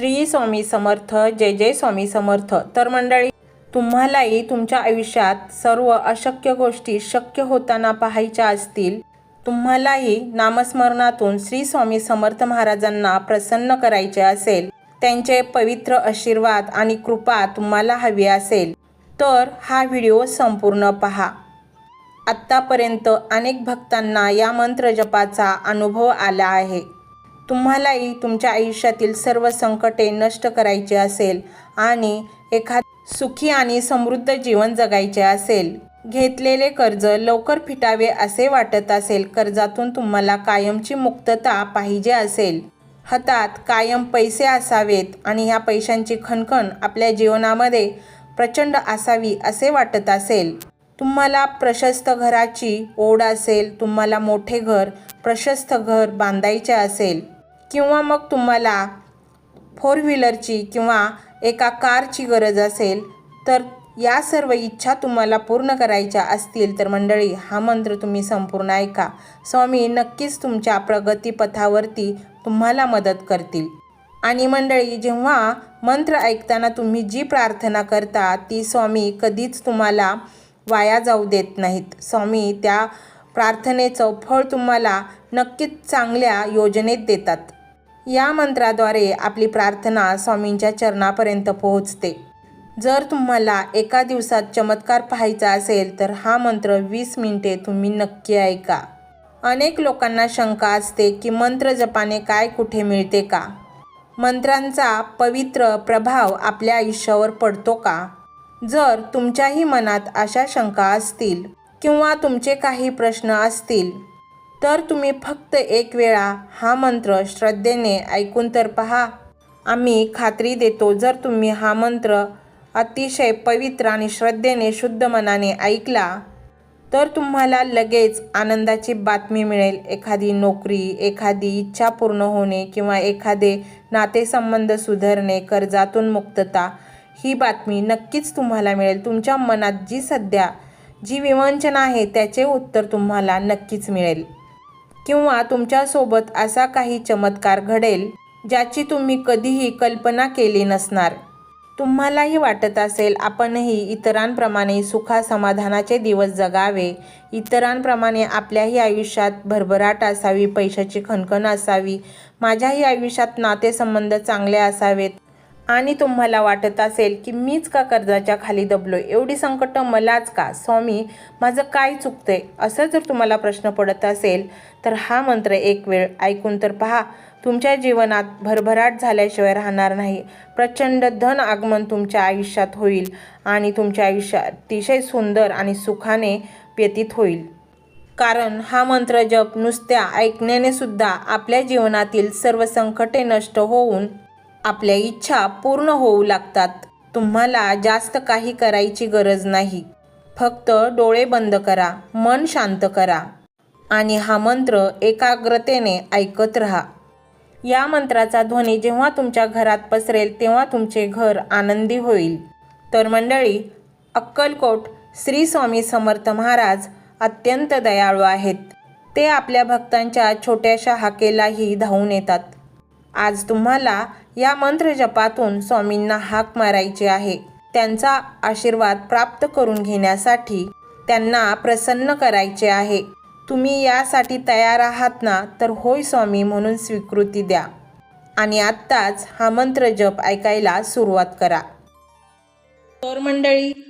श्री स्वामी समर्थ जय जय स्वामी समर्थ. तर मंडळी तुम्हालाही तुमच्या आयुष्यात सर्व अशक्य गोष्टी शक्य होताना पाहायच्या असतील. तुम्हालाही नामस्मरणातून श्री स्वामी समर्थ महाराजांना प्रसन्न करायचे असेल. त्यांचे पवित्र आशीर्वाद आणि कृपा तुम्हाला हवी असेल. तर हा व्हिडिओ संपूर्ण पहा. आत्तापर्यंत अनेक भक्तांना या मंत्र जपाचा अनुभव आला आहे. तुम्हालाही तुमच्या आयुष्यातील सर्व संकटे नष्ट करायचे असेल आणि एखाद सुखी आणि समृद्ध जीवन जगायचे असेल. घेतलेले कर्ज लवकर फिटावे असे वाटत असेल कर्जातून तुम्हाला कायमची मुक्तता पाहिजे असेल. हातात कायम पैसे असावेत आणि ह्या पैशांची खणखण आपल्या जीवनामध्ये प्रचंड असावी असे वाटत असेल. तुम्हाला प्रशस्त घराची ओढ असेल तुम्हाला मोठे घर प्रशस्त घर बांधायचे असेल. किंवा मग तुम्हाला फोर व्हीलरची किंवा एका कारची गरज असेल तर या सर्व इच्छा तुम्हाला पूर्ण करायच्या असतील तर मंडळी हा मंत्र तुम्ही संपूर्ण ऐका. स्वामी नक्कीच तुमच्या प्रगतीपथावरती तुम्हाला मदत करतील. आणि मंडळी जेव्हा मंत्र ऐकताना तुम्ही जी प्रार्थना करता ती स्वामी कधीच तुम्हाला वाया जाऊ देत नाहीत. स्वामी त्या प्रार्थनेचं फळ तुम्हाला नक्कीच चांगल्या योजनेत देतात. या मंत्राद्वारे आपली प्रार्थना स्वामींच्या चरणापर्यंत पोहोचते. जर तुम्हाला एका दिवसात चमत्कार पाहायचा असेल तर हा मंत्र वीस मिनिटे तुम्ही नक्की ऐका. अनेक लोकांना शंका असते की मंत्र जपाने काय कुठे मिळते का? मंत्रांचा पवित्र प्रभाव आपल्या आयुष्यावर पडतो का? जर तुमच्याही मनात अशा शंका असतील किंवा तुमचे काही प्रश्न असतील तर तुम्ही फक्त एक वेळा हा मंत्र श्रद्धेने ऐकून तर पहा. आम्ही खात्री देतो जर तुम्ही हा मंत्र अतिशय पवित्र आणि श्रद्धेने शुद्ध मनाने ऐकला तर तुम्हाला लगेच आनंदाची बातमी मिळेल. एखादी नोकरी एखादी इच्छा पूर्ण होणे किंवा एखादे नातेसंबंध सुधारणे कर्जातून मुक्तता ही बातमी नक्कीच तुम्हाला मिळेल. तुमच्या मनात जी सध्या जी विवंचना आहे त्याचे उत्तर तुम्हाला नक्कीच मिळेल. किंवा तुमच्यासोबत असा काही चमत्कार घडेल ज्याची तुम्ही कधीही कल्पना केली नसणार. तुम्हालाही वाटत असेल आपणही इतरांप्रमाणे सुखासमाधानाचे दिवस जगावे. इतरांप्रमाणे आपल्याही आयुष्यात भरभराट असावी पैशाची खणखण असावी. माझ्याही आयुष्यात नातेसंबंध चांगले असावेत. आणि तुम्हाला वाटत असेल की मीच का कर्जाच्या खाली दबलो एवढी संकट मलाच का? स्वामी माझं काय चुकतंय? असं जर तुम्हाला प्रश्न पडत असेल तर हा मंत्र एक वेळ ऐकून तर पहा. तुमच्या जीवनात भरभराट झाल्याशिवाय राहणार नाही. प्रचंड धन आगमन तुमच्या आयुष्यात होईल आणि तुमच्या आयुष्य अतिशय सुंदर आणि सुखाने व्यतीत होईल. कारण हा मंत्र जप नुसत्या ऐकण्याने सुद्धा आपल्या जीवनातील सर्व संकटे नष्ट होऊन आपल्या इच्छा पूर्ण होऊ लागतात. तुम्हाला जास्त काही करायची गरज नाही. फक्त डोळे बंद करा मन शांत करा आणि हा मंत्र एकाग्रतेने ऐकत राहा. या मंत्राचा ध्वनी जेव्हा तुमच्या घरात पसरेल तेव्हा तुमचे घर आनंदी होईल. तर मंडळी अक्कलकोट श्री स्वामी समर्थ महाराज अत्यंत दयाळू आहेत. ते आपल्या भक्तांच्या छोट्याशा हाकेलाही धावून येतात. आज तुम्हाला या मंत्र जपातून स्वामींना हाक मारायची आहे. त्यांचा आशीर्वाद प्राप्त करून घेण्यासाठी त्यांना प्रसन्न करायचे आहे. तुम्ही यासाठी तयार आहात ना तर होय स्वामी म्हणून स्वीकृती द्या. आणि आत्ताच हा मंत्र जप ऐकायला सुरुवात करा. तर मंडळी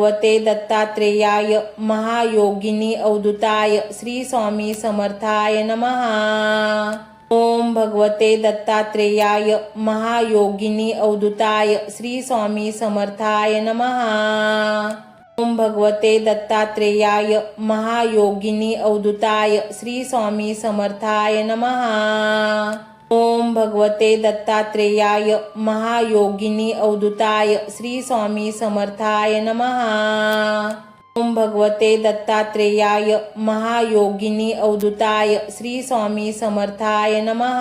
भगवते दत्तात्रेयाय महायोगिनी अवधूताय श्री स्वामी समर्थाय नमः. ओम भगवते दत्तात्रेयाय महायोगिनी अवधूताय श्री स्वामी समर्थाय नमः. ओम भगवते दत्तात्रेयाय महायोगिनी अवधूताय श्री स्वामी समर्थाय नमः. ओम भगवते दत्तात्रेयाय महायोगिनी अवधूताय श्री स्वामी समर्थाय नमः। ओम भगवते दत्तात्रेयाय महायोगिनी अवधूताय श्री स्वामी समर्थाय नमः।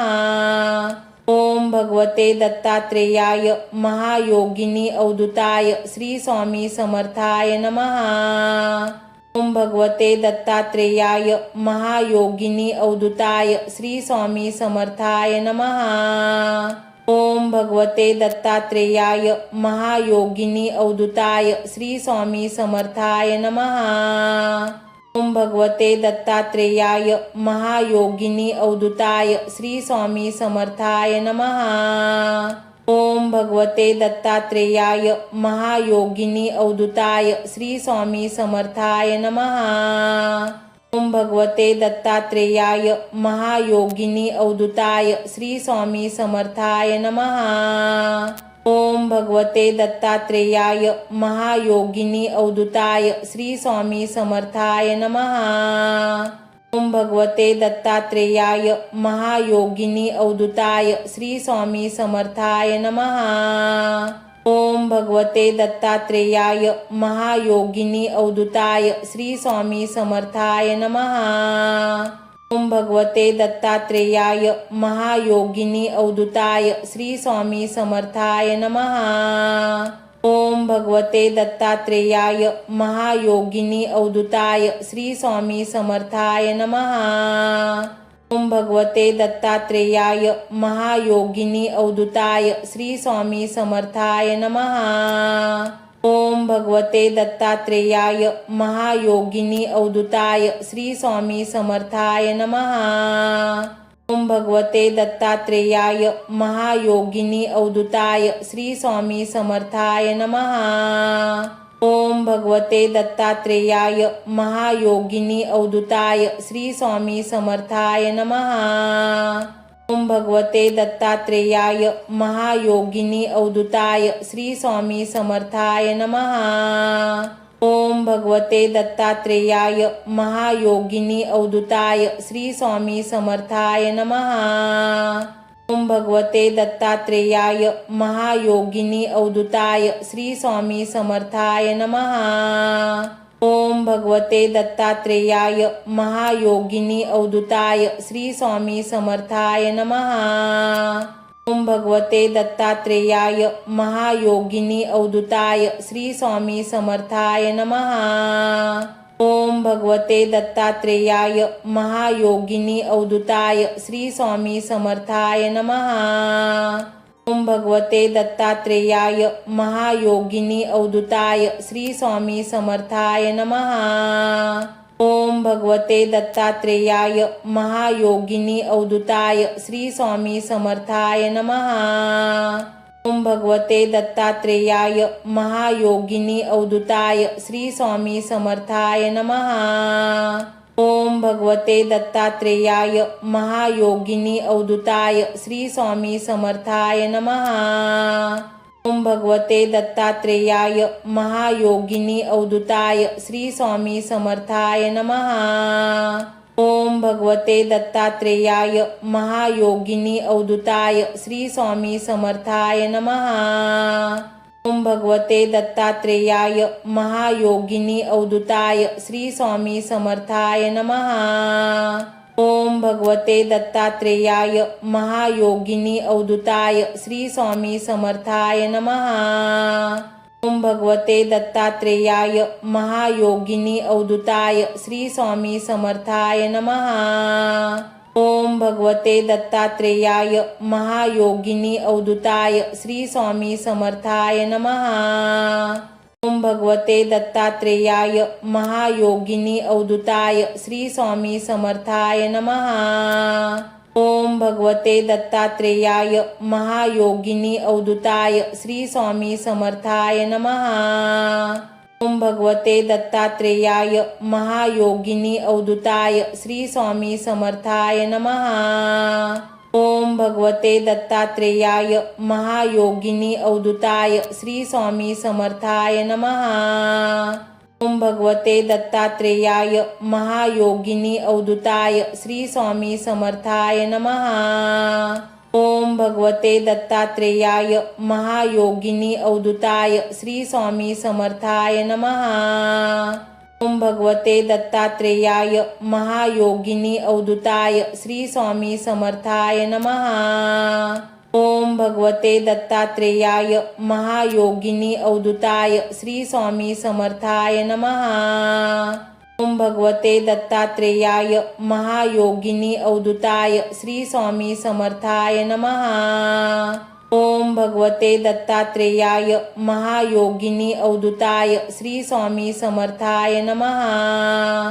ओम भगवते दत्तात्रेयाय महायोगिनी अवधूताय श्री स्वामी समर्थाय नमः। ओम भगवते दत्तात्रेयाय महायोगिनी अवधूताय श्री स्वामी समर्थाय नमः। ओम भगवते दत्तात्रेयाय महायोगिनी अवधूताय श्री स्वामी समर्थाय नमः। ओम भगवते दत्तात्रेयाय महायोगिनी अवधूताय श्री स्वामी समर्थाय नमः। ओम भगवते दत्तात्रेयाय महायोगिनी अवधूताय श्री स्वामी समर्थाय नमः. ओम भगवते दत्तात्रेयाय महायोगिनी अवधूताय श्री स्वामी समर्थाय नमः. ओम भगवते दत्तात्रेयाय महायोगिनी अवधूताय श्री स्वामी समर्थाय नमः. ओम भगवते दत्तात्रेयाय महायोगिनी अवधूताय श्री स्वामी समर्थाय नमः. ओम भगवते दत्तात्रेयाय महायोगिनी अवधूताय श्री स्वामी समर्थाय नमः. ओम भगवते दत्तात्रेयाय महायोगिनी अवधूताय श्री स्वामी समर्थाय नमः. ओम भगवते दत्तात्रेयाय महायोगिनी अवधूताय श्री स्वामी समर्थाय नमहा ओम भगवते दत्तात्रेयाय महायोगिनी अवधूताय श्री स्वामी समर्थाय नमहा ओम भगवते दत्तात्रेयाय महायोगिनी अवधूताय श्री स्वामी समर्थाय नमहा ओम भगवते दत्तात्रेयाय महायोगिनी अवधूताय श्री स्वामी समर्थाय नमहा ओम भगवते दत्तात्रेयाय महायोगिनी अवधूताय श्री स्वामी समर्थाय नमहा ओम भगवते दत्तात्रेयाय महायोगिनी अवधूताय श्री स्वामी समर्थाय नमहा ओम भगवते दत्तात्रेयाय महायोगिनी अवधूताय श्री स्वामी समर्थाय नमहा ओम भगवते दत्तात्रेयाय महायोगिनी अवधूताय श्री स्वामी समर्थाय नमहा ओम भगवते दत्तात्रेयाय महायोगिनी अवधूताय श्री स्वामी समर्थाय नमहा ओम भगवते दत्तात्रेयाय महायोगिनी अवधूताय श्री स्वामी समर्थाय नमहा ओम भगवते दत्तात्रेयाय महायोगिनी अवधूताय श्री स्वामी समर्थाय नमहा ओम भगवते दत्तात्रेयाय महायोगिनी अवधूताय श्री स्वामी समर्थाय नमहा ओम भगवते दत्तात्रेयाय महायोगिनी अवधूताय श्री स्वामी समर्थाय नमहा ओम भगवते दत्तात्रेयाय महायोगिनी अवधूताय श्री स्वामी समर्थाय नमहा ओम भगवते दत्तात्रेयाय महायोगिनी अवधूताय श्री स्वामी समर्थाय नमहा ओम भगवते दत्तात्रेयाय महायोगिनी अवधूताय श्री स्वामी समर्थाय नमहा ओम भगवते दत्तात्रेयाय महायोगिनी अवधूताय श्री स्वामी समर्थाय नमहा ओम भगवते दत्तात्रेयाय महायोगिनी अवधूताय श्री स्वामी समर्थाय नमहा ओम भगवते दत्तात्रेयाय महायोगिनी अवधूताय श्री स्वामी समर्थाय नमः. ओम भगवते दत्तात्रेयाय महायोगिनी अवधूताय श्री स्वामी समर्थाय नमः. ओम भगवते दत्तात्रेयाय महायोगिनी अवधूताय श्री स्वामी समर्थाय नमः. ओम भगवते दत्तात्रेयाय महायोगिनी अवधूताय श्री स्वामी समर्थाय नमः. ओम भगवते दत्तात्रेयाय महायोगिनी अवधूताय श्री स्वामी समर्थाय नमः. ओम भगवते दत्तात्रेयाय महायोगिनी अवधूताय श्री स्वामी समर्थाय नमः. ओम भगवते दत्तात्रेयाय महायोगिनी अवधूताय श्री स्वामी समर्थाय नमहा ओम भगवते दत्तात्रेयाय महायोगिनी अवधूताय श्री स्वामी समर्थाय नमहा ओम भगवते दत्तात्रेयाय महायोगिनी अवधूताय श्री स्वामी समर्थाय नमहा ओम भगवते दत्तात्रेयाय महायोगिनी अवधूताय श्री स्वामी समर्थाय नमहा ओम भगवते दत्तात्रेयाय महायोगिनी अवधूताय श्री स्वामी समर्थाय नमहा ओम भगवते दत्तात्रेयाय महायोगिनी अवधूताय श्री स्वामी समर्थाय नमहा ओम भगवते दत्तात्रेयाय महायोगिनी अवधूताय श्री स्वामी समर्थाय नमहा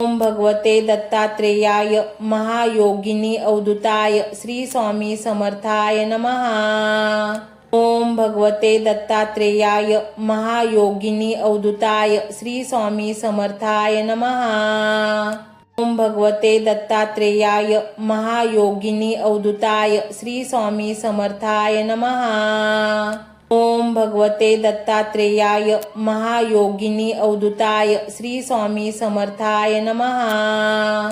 ओम भगवते दत्तात्रेयाय महायोगिनी अवधूताय श्री स्वामी समर्थाय नमहा ओम भगवते दत्तात्रेयाय महायोगिनी अवधूताय श्री स्वामी समर्थाय नमहा ओम भगवते दत्तात्रेयाय महायोगिनी अवधूताय श्री स्वामी समर्थाय नमहा ओम भगवते दत्तात्रेयाय महायोगिनी अवधूताय श्री स्वामी समर्थाय नमहा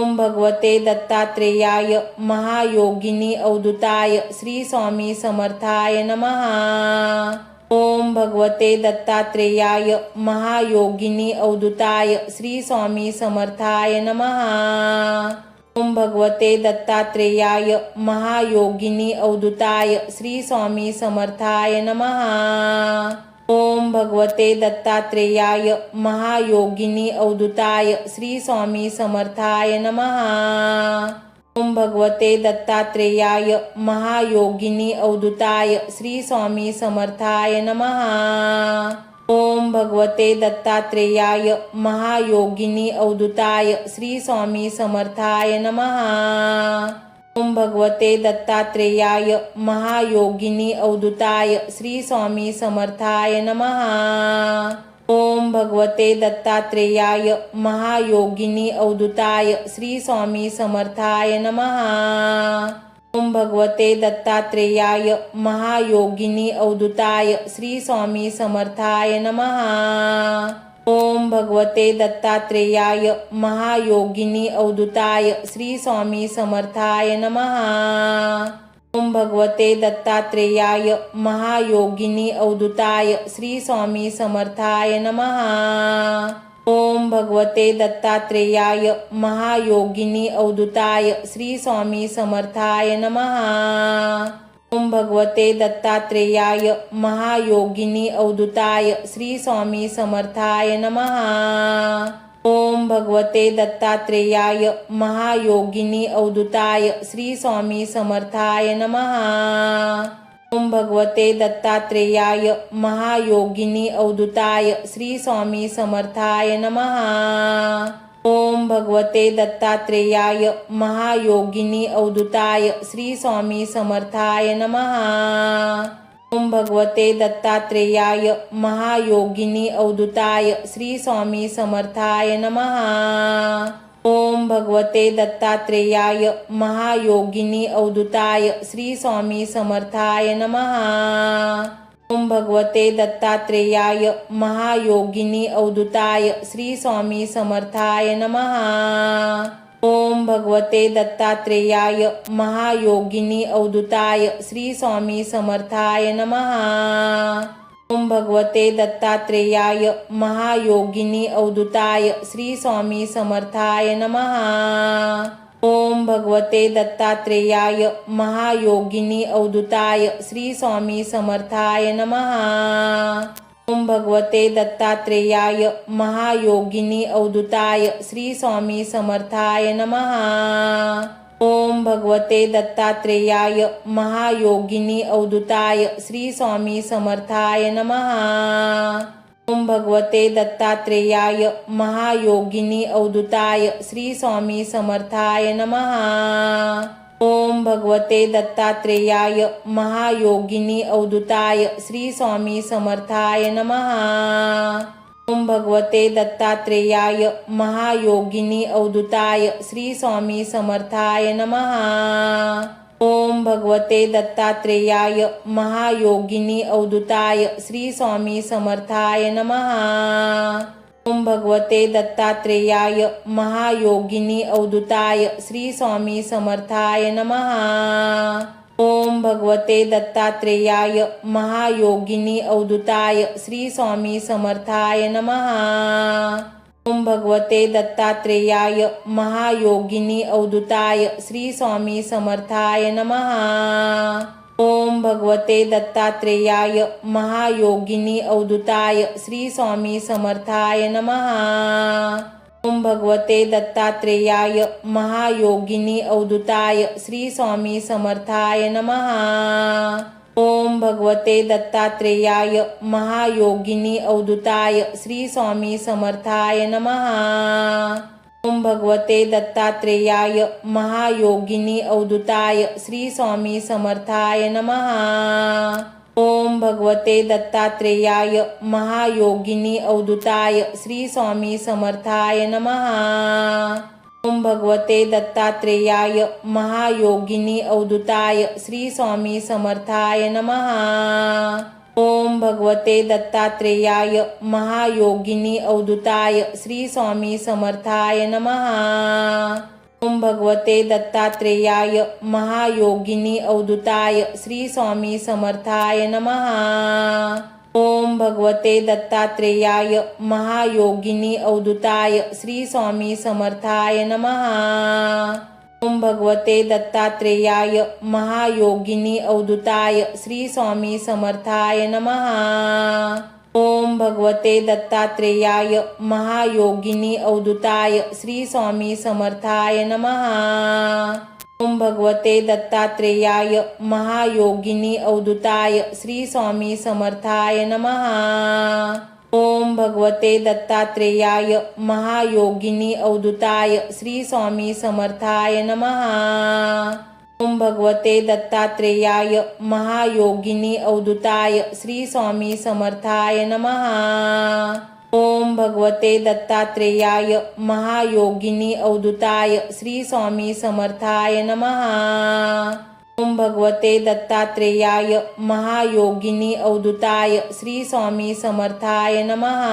ओम भगवते दत्तात्रेयाय महायोगिनी अवधूताय श्री स्वामी समर्थाय नमहा ओम भगवते दत्तात्रेयाय महायोगिनी अवधूताय श्री स्वामी समर्थाय नमहा ओम भगवते दत्तात्रेयाय महायोगिनी अवधूताय श्री स्वामी समर्थाय नमहा ओम भगवते दत्तात्रेयाय महायोगिनी अवधूताय श्री स्वामी समर्थाय नमहा ओम भगवते दत्तात्रेयाय महायोगिनी अवधूताय श्री स्वामी समर्थाय नमहा ओम भगवते दत्तात्रेयाय महायोगिनी अवधूताय श्री स्वामी समर्थाय नमहा ओम भगवते दत्तात्रेयाय महायोगिनी अवधूताय श्री स्वामी समर्थाय नमहा ओम भगवते दत्तात्रेयाय महायोगिनी अवधूताय श्री स्वामी समर्थाय नमः. ओम भगवते दत्तात्रेयाय महायोगिनी अवधूताय श्री स्वामी समर्थाय नमः. ओम भगवते दत्तात्रेयाय महायोगिनी अवधूताय श्री स्वामी समर्थाय नमः. ओम भगवते दत्तात्रेयाय महायोगिनी अवधूताय श्री स्वामी समर्थाय नमहा ओम भगवते दत्तात्रेयाय महायोगिनी अवधूताय श्री स्वामी समर्थाय नमहा ओम भगवते दत्तात्रेयाय महायोगिनी अवधूताय श्री स्वामी समर्थाय नमहा ओम भगवते दत्तात्रेयाय महायोगिनी अवधूताय श्री स्वामी समर्थाय नमः। ओम भगवते दत्तात्रेयाय महायोगिनी अवधूताय श्री स्वामी समर्थाय नमः। ओम भगवते दत्तात्रेयाय महायोगिनी अवधूताय श्री स्वामी समर्थाय नमः। ओम भगवते दत्तात्रेयाय महायोगिनी अवधूताय श्री स्वामी समर्थाय नमहा ओम भगवते दत्तात्रेयाय महायोगिनी अवधूताय श्री स्वामी समर्थाय नमहा ओम भगवते दत्तात्रेयाय महायोगिनी अवधूताय श्री स्वामी समर्थाय नमहा ओम भगवते दत्तात्रेयाय महायोगिनी अवधूताय श्री स्वामी समर्थाय नमहा ओम भगवते दत्तात्रेयाय महायोगिनी अवधूताय श्री स्वामी समर्थाय नमहा ओम भगवते दत्तात्रेयाय महायोगिनी अवधूताय श्री स्वामी समर्थाय नमहा ओम भगवते दत्तात्रेयाय महायोगिनी अवधूताय श्री स्वामी समर्थाय नमहा ओम भगवते दत्तात्रेयाय महायोगिनी अवधूताय श्री स्वामी समर्थाय नमहा ओम भगवते दत्तात्रेयाय महायोगिनी अवधूताय श्री स्वामी समर्थाय नमहा ओम भगवते दत्तात्रेयाय महायोगिनी अवधूताय श्री स्वामी समर्थाय नमः. ओम भगवते दत्तात्रेयाय महायोगिनी अवधूताय श्री स्वामी समर्थाय नमः. ओम भगवते दत्तात्रेयाय महायोगिनी अवधूताय श्री स्वामी समर्थाय नमहा ओम भगवते दत्तात्रेयाय महायोगिनी अवधूताय श्री स्वामी समर्थाय नमहा ओम भगवते दत्तात्रेयाय महायोगिनी अवधूताय श्री स्वामी समर्थाय नमहा ओम भगवते दत्तात्रेयाय महायोगिनी अवधूताय श्री स्वामी समर्थाय नमहा ओम भगवते दत्तात्रेयाय महायोगिनी अवधूताय श्री स्वामी समर्थाय नमः. ओम भगवते दत्तात्रेयाय महायोगिनी अवधूताय श्री स्वामी समर्थाय नमः. ओम भगवते दत्तात्रेयाय महायोगिनी अवधूताय श्री स्वामी समर्थाय नमः. ओम भगवते दत्तात्रेयाय महायोगिनी अवधूताय श्री स्वामी समर्थाय नमः। ओम भगवते दत्तात्रेयाय महायोगिनी अवधूताय श्री स्वामी समर्थाय नमः। ओम भगवते दत्तात्रेयाय महायोगिनी अवधूताय श्री स्वामी समर्थाय नमः। ओम भगवते दत्तात्रेयाय महायोगिनी अवधूताय श्री स्वामी समर्थाय नमहा ओम भगवते दत्तात्रेयाय महायोगिनी अवधूताय श्री स्वामी समर्थाय नमहा ओम भगवते दत्तात्रेयाय महायोगिनी अवधूताय श्री स्वामी समर्थाय नमहा ओम भगवते दत्तात्रेयाय महायोगिनी अवधूताय श्री स्वामी समर्थाय नमहा ओम भगवते दत्तात्रेयाय महायोगिनी अवधूताय श्री स्वामी समर्थाय नमहा ओम भगवते दत्तात्रेयाय महायोगिनी अवधूताय श्री स्वामी समर्थाय नमहा ओम भगवते दत्तात्रेयाय महायोगिनी अवधूताय श्री स्वामी समर्थाय नमहा ओम भगवते दत्तात्रेयाय महायोगिनी अवधूताय श्री स्वामी समर्थाय नमहा ओम भगवते दत्तात्रेयाय महायोगिनी अवधूताय श्री स्वामी समर्थाय नमहा ओम भगवते दत्तात्रेयाय महायोगिनी अवधूताय श्री स्वामी समर्थाय नमहा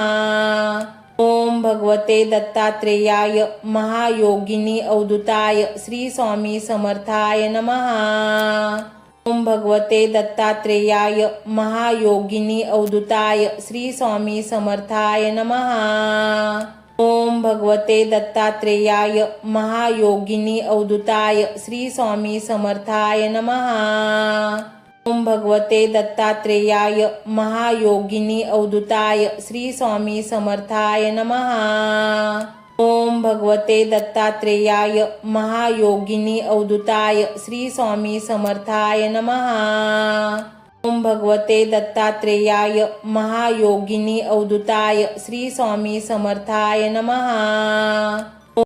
ओम भगवते दत्तात्रेयाय महायोगिनी अवधूताय श्री स्वामी समर्थाय नमहा ओम भगवते दत्तात्रेयाय महायोगिनी अवधूताय श्री स्वामी समर्थाय नमहा ओम भगवते दत्तात्रेयाय महायोगिनी अवधूताय श्री स्वामी समर्थाय नमः. ओम भगवते दत्तात्रेयाय महायोगिनी अवधूताय श्री स्वामी समर्थाय नमः. ओम भगवते दत्तात्रेयाय महायोगिनी अवधूताय श्री स्वामी समर्थाय नमहा ओम भगवते दत्तात्रेयाय महायोगिनी अवधुताय श्री स्वामी समर्थाय नमः.